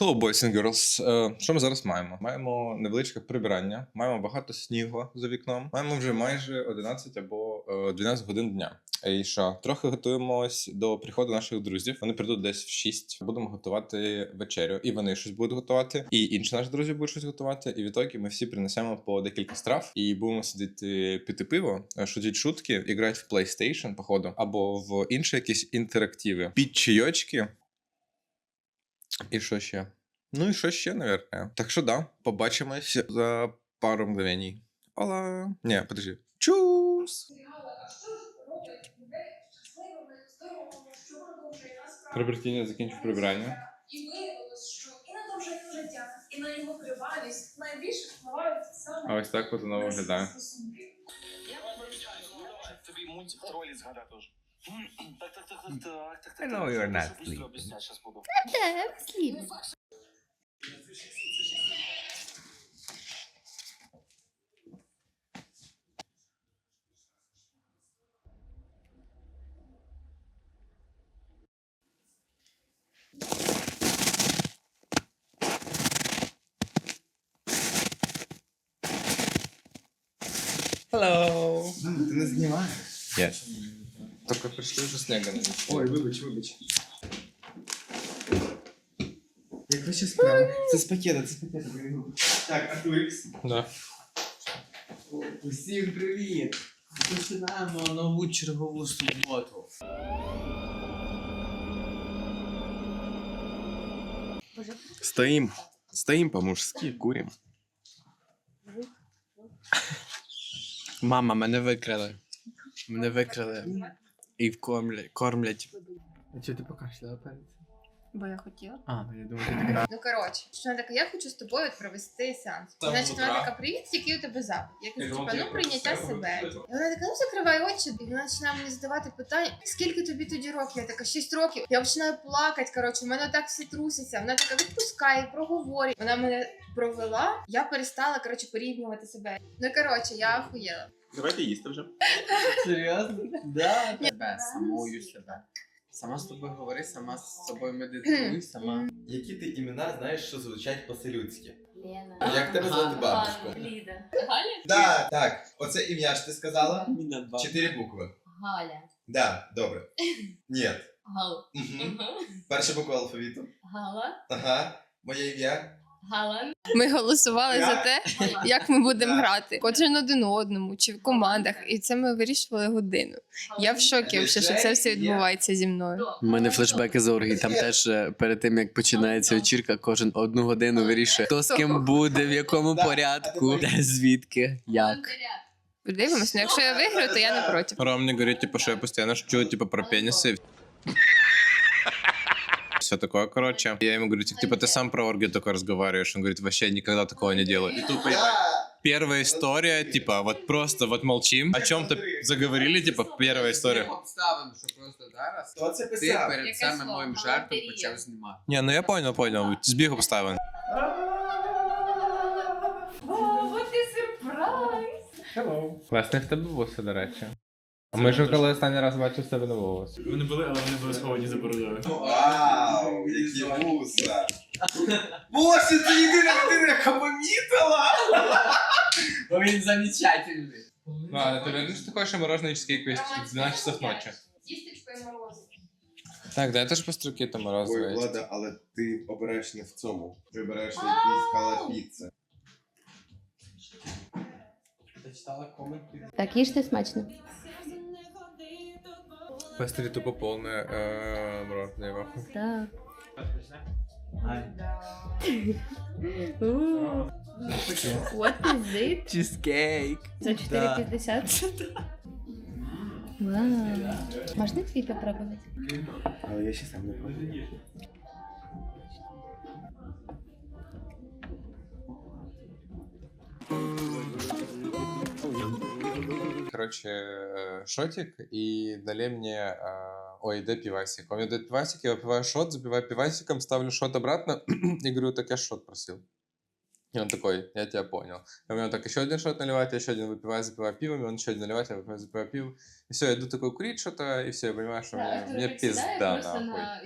Hello, boys and girls. Е, Що ми зараз маємо? Маємо невеличке прибирання, маємо багато снігу за вікном. Маємо вже майже 11 або е, 12 годин дня. І що, трохи готуємось до приходу наших друзів. Вони прийдуть десь в 6. Будемо готувати вечерю. І вони щось будуть готувати, і інші наші друзі будуть щось готувати. І відтоді ми всі принесемо по декілька страв і будемо сидіти пити пиво, е, шутити шутки, і грати в PlayStation, походу, або в інші якісь інтерактиви. Під чайочки. І що ще? Ну і що ще, наверное. Так що да, побачимось за пару мгновень. Ола. Ні, подожди. Чус! Прибертіння закінчив прибирання. І виявилось, що і на довжину життя, і на його тривалість найбільше впливають саме А ось так от воно виглядає. Я стосунки. Тобі мультик тролі згадати уже. Так, так, так, так, так, так, I так. know you're not Быстро sleeping. объяснять щас буду. Hello! Ти не знімаєш? Yes. Тільки прийшли вже снега не Ой, вибач, вибач. Як ваші справи? Це з пакета, це з пакета. берегу. Так, Артурікс. Да. Усім привіт! Починаємо нову чергову суботу. Стоим. Стоим по-мужски, курим. Мама, мене викрали. Мене викрали. І кормлять. кормлять. А чого ти покашляла перед цим? Бо я хотіла. А, я думаю, ти така. Ну коротше, що вона така, я хочу з тобою провести сеанс. Там Значить, вона утра. така, привіт, який у тебе запит? Я кажу, типа, ну прийняття себе. І вона така, ну закривай очі. І вона починає мені задавати питання, скільки тобі тоді років? Я така, 6 років. Я починаю плакати. Коротше, у мене так все труситься. Вона така, відпускай, проговорюй. Вона мене провела. Я перестала коротше порівнювати себе. Ну коротше, я охуєла. Давайте їсти вже. Серйозно? Да. Себе, самою себе. Сама з тобою говори, сама з собою медитуй, сама. Які ти імена знаєш, що звучать по-селюдськи? Лена. Як тебе звати Ага. бабушку? Ліда. Галя? Да, так. Оце ім'я ж ти сказала? Міна два. Чотири букви. Галя. Да, добре. Ні. Гал. Угу. Перша буква алфавіту. Гала. Ага. Моє ім'я. Ми голосували за те, як ми будемо грати. Кожен один одному чи в командах. І це ми вирішували годину. Я в шокі, взагалі, що це все відбувається зі мною. У мене флешбеки з оргії. Там теж е, перед тим як починається вечірка, кожен одну годину вирішує, хто з ким буде, в якому порядку, де звідки, як. Подивимось, ну якщо я виграю, то я не проти. Ром мне говорит, типа, что я постоянно шучу, типа, про пенисы. Все такое, короче. Я ему говорю, типа, ты сам про оргию только разговариваешь. Он говорит, вообще никогда такого не делаю. И понимаешь, первая история, типа, вот просто вот молчим, о чем-то заговорили, типа, первая история. обставин, що просто зараз Хто це ти писав? перед Яке самим слово? моїм жартом Галантерія. почав знімати. Не, ну я понял, понял. Збіг обставин. О, сюрприз. Класний в тебе вуси, до речі. А ми ж коли останній раз бачив в тебе не волос. Вони були, але вони були сховані за бородою. Вау, які вуса. Боже, це єдина людина, яка помітила! Він замечательний. Ну, а ти вернеш ти хочеш мороженое чизкейк в 12 часов ночі? Тістечко і морозиво. Так, дай теж построки там Ой, морозиво. Влада, але ти обереш не в цьому. Ти калапіце. Ти читала? Так, їжте смачно. Посмотри, тупо повне е, мороженое. Так. What is it? Чизкейк. За 4,50? Вау. Можна твій попробувати? Але я ще сам не пробую. Короче, э, шотик, и налей мне... э, Ой, дай пивасик. Он мне дает пивасик, я выпиваю шот, запиваю пивасиком, ставлю шот обратно и говорю, так я шот просил. И он такой, я тебя понял. И он мне так еще один шот наливает, я еще один выпиваю, запиваю пивом, он еще один наливает, я выпиваю, запиваю пивом. И все, я иду такой курить что-то, и все, я понимаю, что мне, мне пизда, нахуй.